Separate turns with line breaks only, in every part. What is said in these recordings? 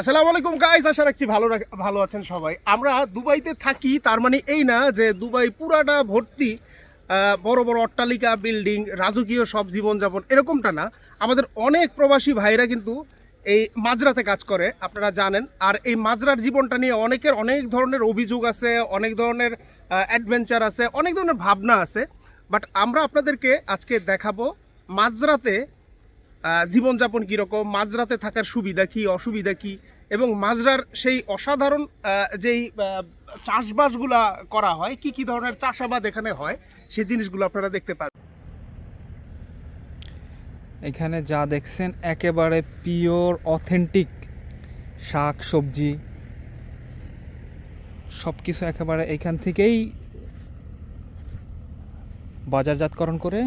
আসসালামু আলাইকুম গাইস আশা রাখছি ভালো ভালো আছেন সবাই। আমরা দুবাইতে থাকি, তার মানে এই না যে দুবাই পুরাটা ভর্তি বড় বড় অট্টালিকা, বিল্ডিং, রাজকীয় সব জীবনযাপন এরকমটা না। আমাদের অনেক প্রবাসী ভাইরা কিন্তু এই মাজরাতে কাজ করে, আপনারা জানেন। আর এই মাজরার জীবনটা নিয়ে অনেকের অনেক ধরনের অভিযোগ আছে, অনেক ধরনের অ্যাডভেঞ্চার আছে, অনেক ধরনের ভাবনা আছে। বাট আমরা আপনাদেরকে আজকে দেখাবো মাজরাতে জীবনযাপন কীরকম, মাঝরাতে থাকার সুবিধা কি, অসুবিধা কি, এবং মাজরার সেই অসাধারণ যেই চাষবাসগুলা করা হয়, কি কি ধরনের চাষাবাদ এখানে হয় সেই জিনিসগুলো আপনারা দেখতে পারবেন
এখানে যা দেখছেন একেবারে পিওর, অথেন্টিক শাক, সবজি সব কিছু একেবারে এখান থেকেই বাজারজাতকরণ করে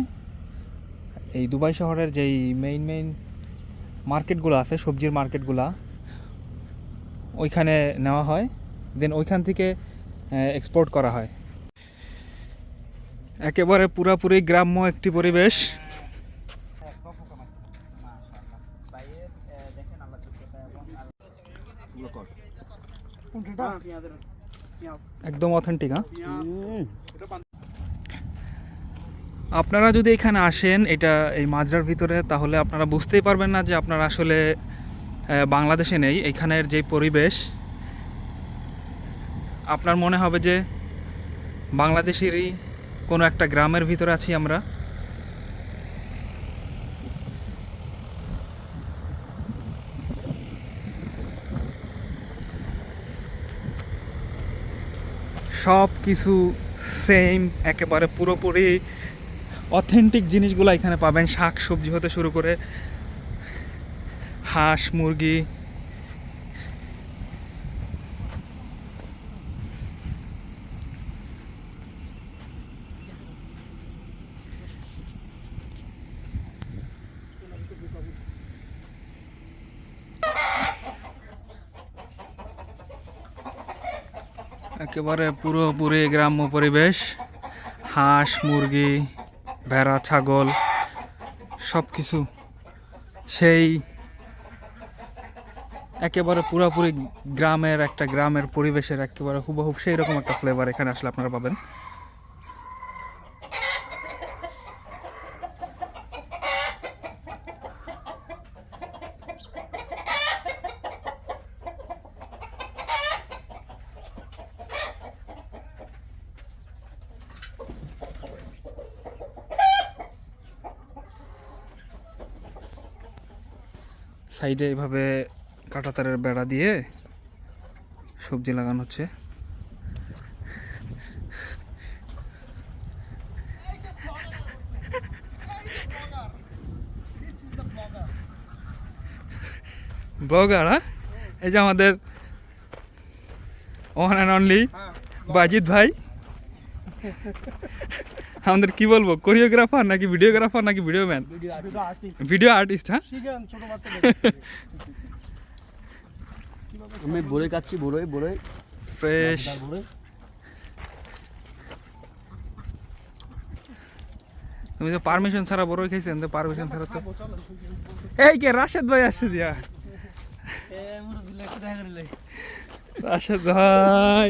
এই দুবাই শহরের যেই মেইন মেইন মার্কেটগুলো আছে সবজির মার্কেটগুলা ওইখানে নেওয়া হয়। দেন ওইখান থেকে এক্সপোর্ট করা হয়। একেবারে পুরাপুরি গ্রাম্য একটি পরিবেশ। একদম অথেন্টিক হ্যাঁ? আপনারা যদি এখানে আসেন এটা এই মাজরার ভিতরে, তাহলে আপনারা বুঝতেই পারবেন না যে আপনারা আসলে বাংলাদেশে নেই, এখানের যে পরিবেশ। আপনার মনে হবে যে বাংলাদেশেরই কোনো একটা গ্রামের ভিতরে আছি আমরা। সব কিছু সেম একেবারে পুরোপুরি অথেন্টিক জিনিসগুলো এখানে পাবেন। শাক সবজি হতে শুরু করে হাঁস, মুরগি। একেবারে পুরোপুরি গ্রাম্য পরিবেশ। হাঁস, মুরগি। ভেড়া, ছাগল সব কিছু সেই একেবারে পুরাপুরি গ্রামের একটা, গ্রামের পরিবেশের একেবারে হুবহুব সেই রকম একটা ফ্লেভার এখানে আসলে আপনারা পাবেন। সাইডে এভাবে কাঁটাতারের বেড়া দিয়ে সবজি লাগানো হচ্ছে। ব্লগার হ্যাঁ? এই যে আমাদের ওয়ান অ্যান্ড অনলি বাজিত ভাই। আমাদের কি বলব কোরিওগ্রাফার নাকি ভিডিওগ্রাফার নাকি ভিডিও ম্যান ভিডিও আর্টিস্ট হ্যাঁ?
আমি বড়ই কাচ্ছি বড়ই বড়ই।
ফ্রেশ তুমি তো পারমিশন ছাড়া বড় খাইছেন তো পারমিশন ছাড়া তো এই কে রাশেদ ভাই আসছে দিয়া। রাশেদ ভাই।